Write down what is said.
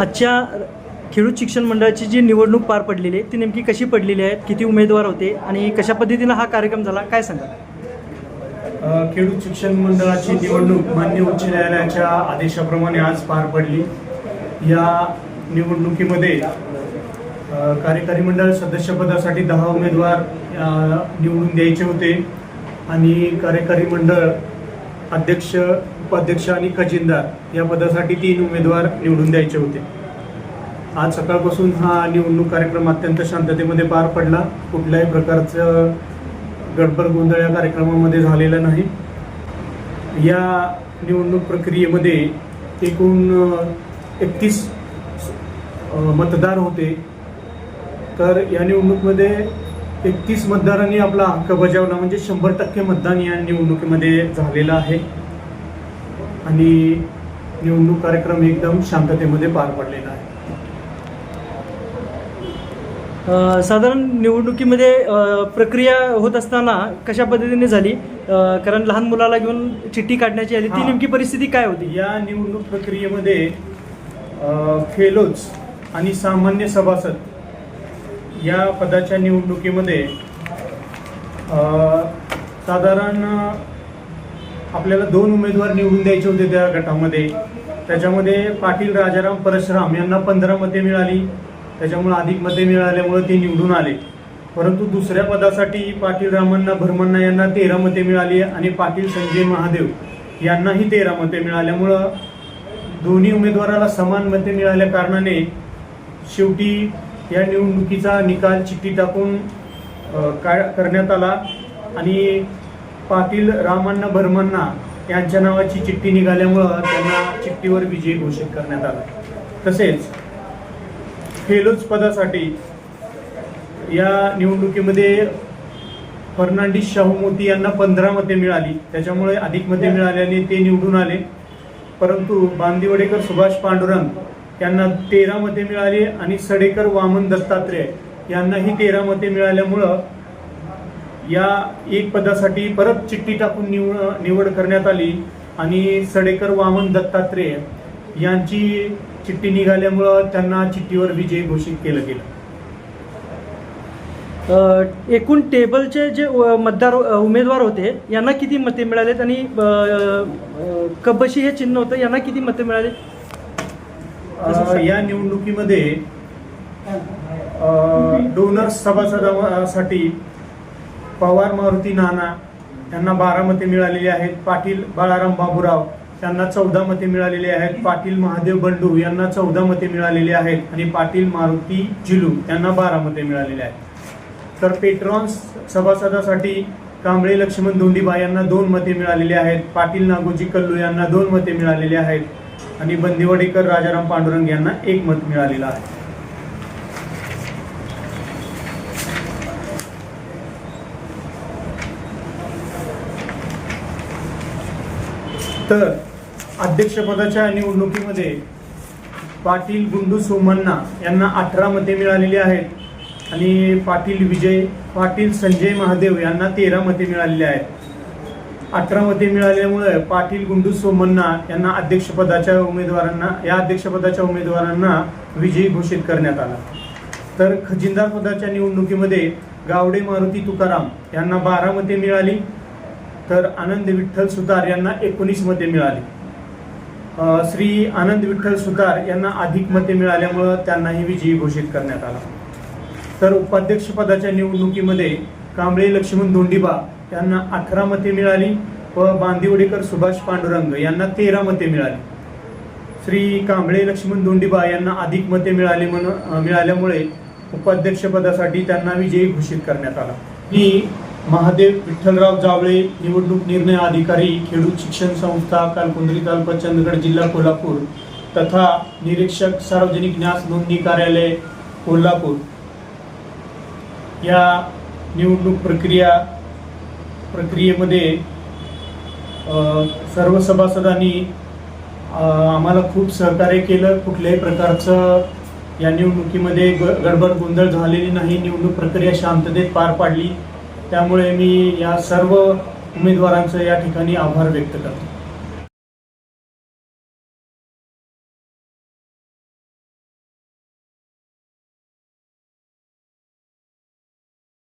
आजच्या खेडूत शिक्षण मंडळाची जी निवडणूक पार पडलेली आहे ती नेमकी कशी पडलेली आहे किती उमेदवार होते आणि कशा पद्धतीनं हा कार्यक्रम झाला काय सांगा खेडूत शिक्षण मंडळाची निवडणूक मान्य उच्च न्यायालयाच्या आदेशाप्रमाणे आज पार पडली. या निवडणुकीमध्ये कार्यकारी मंडळ सदस्यपदासाठी दहा उमेदवार निवडून द्यायचे होते. आणि कार्यकारी मंडळ अध्यक्ष उपाध्यक्ष आणि खजिनदार या पदासाठी तीन उमेदवार निवडून द्यायचे होते. आज सकाळपासून हा निवडणूक कार्यक्रम अत्यंत शांततेमध्ये पार पडला. कुठल्याही प्रकारचं गडबड गोंधळ या कार्यक्रमामध्ये झालेला नाही. या निवडणूक प्रक्रियेमध्ये एकूण एकतीस मतदार होते. तर या निवडणुकीमध्ये एकतीस मतदारांनी आपला हक्क बजावला म्हणजे शंभर टक्के मतदान या निवडणुकीमध्ये झालेलं आहे. आणि निवडणूक कार्यक्रम एकदम शांततेमध्ये पार पडलेला आहे. साधारण निवडणुकीमध्ये प्रक्रिया होत असताना कशा पद्धतीने झाली? कारण लहान मुलाला घेऊन चिठ्ठी काढण्याची आली. ती. नेमकी परिस्थिती काय होती? या निवडणूक प्रक्रियेमध्ये फेलोज आणि सामान्य सभासद या पदाच्या निवडणुकीमध्ये साधारण आपल्याला दोन उमेदवार निवडून द्यायचे होते त्या गटामध्ये. त्याच्यामध्ये पाटील राजाराम परशुराम यांना पंधरा मते मिळाली. त्याच्यामुळे अधिक मते मिळाल्यामुळे ते निवडून आले. परंतु दुसऱ्या पदासाठी पाटील रामांना भरमण्णा यांना तेरा मते मिळाली आणि पाटील संजय महादेव यांनाही तेरा मते मिळाल्यामुळं दोन्ही उमेदवाराला समान मते मिळाल्या कारणाने शेवटी या निवडणुकीचा निकाल चिठ्ठी टाकून काय करण्यात आला आणि पाटील रामांना भरमण्णा यांच्या नावाची चिठ्ठी निघाल्यामुळं त्यांना चिठ्ठीवर विजयी घोषित करण्यात आला. तसेच फेलोज पदासाठी या निवडणुकीमध्ये फर्नांडिस शाहू मोती यांना पंधरा मते मिळाली. त्याच्यामुळे अधिक मते मिळाल्याने ते निवडून आले. परंतु बांदिवडेकर सुभाष पांडुरंग यांना तेरा मते मिळाली आणि सडेकर वामन दत्तात्रेय यांनाही तेरा मते मिळाल्यामुळं या एक पदासाठी परत चिठ्ठी टाकून निवड निवड करण्यात आली आणि सडेकर वामन दत्तात्रेय यांची चिठ्ठी निघाल्यामुळं त्यांना चिठ्ठीवर विजयी घोषित केलं गेलं. एकूण टेबलचे जे मतदार उमेदवार होते यांना किती मते मिळालेत आणि कबशी हे चिन्ह होतं यांना किती मते मिळाले? या निवडणुकीमध्ये डोनर सभासदासाठी पवार मारुती नाना यांना बारा मते मिळालेली आहेत. पाटील बाळाराम बाबूराव त्यांना चौदा मते मिळालेली आहेत. पाटील महादेव बंडू यांना चौदा मते मिळालेली आहेत आणि पाटील मारुती जिलू यांना बारा मते मिळालेली आहेत. तर पेट्रॉन्स सभासदासाठी कांबळे लक्ष्मण धोंडीबा यांना दोन मते मिळालेली आहेत. पाटील नागोजी कल्लू यांना दोन मते मिळालेली आहेत. आणि बंदिवडेकर राजाराम पांडुरंग यांना एक मत मिळालेलं आहे. तर अध्यक्षपदाच्या निवडणुकीमध्ये पाटील गुंडू सोमण्णा यांना अठरा मते मिळालेली आहेत. आणि पाटील विजय पाटील संजय महादेव यांना तेरा मते मिळालेली आहेत. अठरा मते मिळाल्यामुळे पाटील गुंडू सोमण्णा यांना अध्यक्षपदाच्या उमेदवारांना या अध्यक्षपदाच्या उमेदवारांना विजयी घोषित करण्यात आला. तर खजिनदार पदाच्या निवडणुकीमध्ये गावडे मारुती तुकाराम यांना बारा मते मिळाली. तर आनंद विठ्ठल सुतार यांना एकोणीस मते मिळाली. श्री आनंद विठ्ठल सुतार यांना अधिक मते मिळाल्यामुळं त्यांनाही विजयी घोषित करण्यात आला. तर उपाध्यक्षपदाच्या निवडणुकीमध्ये कांबळे लक्ष्मण धोंडीबा यांना अठरा मते मिळाली व बांदिवडेकर सुभाष पांडुरंग यांना तेरा मते मिळाली. श्री कांबळे लक्ष्मण दोंडीबा यांना अधिक मते मिळाली म्हणून मिळाल्यामुळे उपाध्यक्षपदासाठी त्यांना विजयी घोषित करण्यात आला. मी महादेव विठ्ठलराव जावळे निवडणूक निर्णय अधिकारी खेडूत शिक्षण संस्था कालकुंद्री तालुका चंदगड जिल्हा कोल्हापूर तथा निरीक्षक सार्वजनिक न्यास नोंदणी कार्यालय कोल्हापूर. या निवडणूक प्रक्रिया प्रक्रियेमध्ये सर्व सभासदांनी आम्हाला खूप सहकार्य केलं. कुठल्याही प्रकारचं या निवडणुकीमध्ये ग- गडबड गोंधळ झालेली नाही. निवडणूक प्रक्रिया शांततेत पार पाडली. त्यामुळे मी या सर्व उमेदवारांचं या ठिकाणी आभार व्यक्त करतो.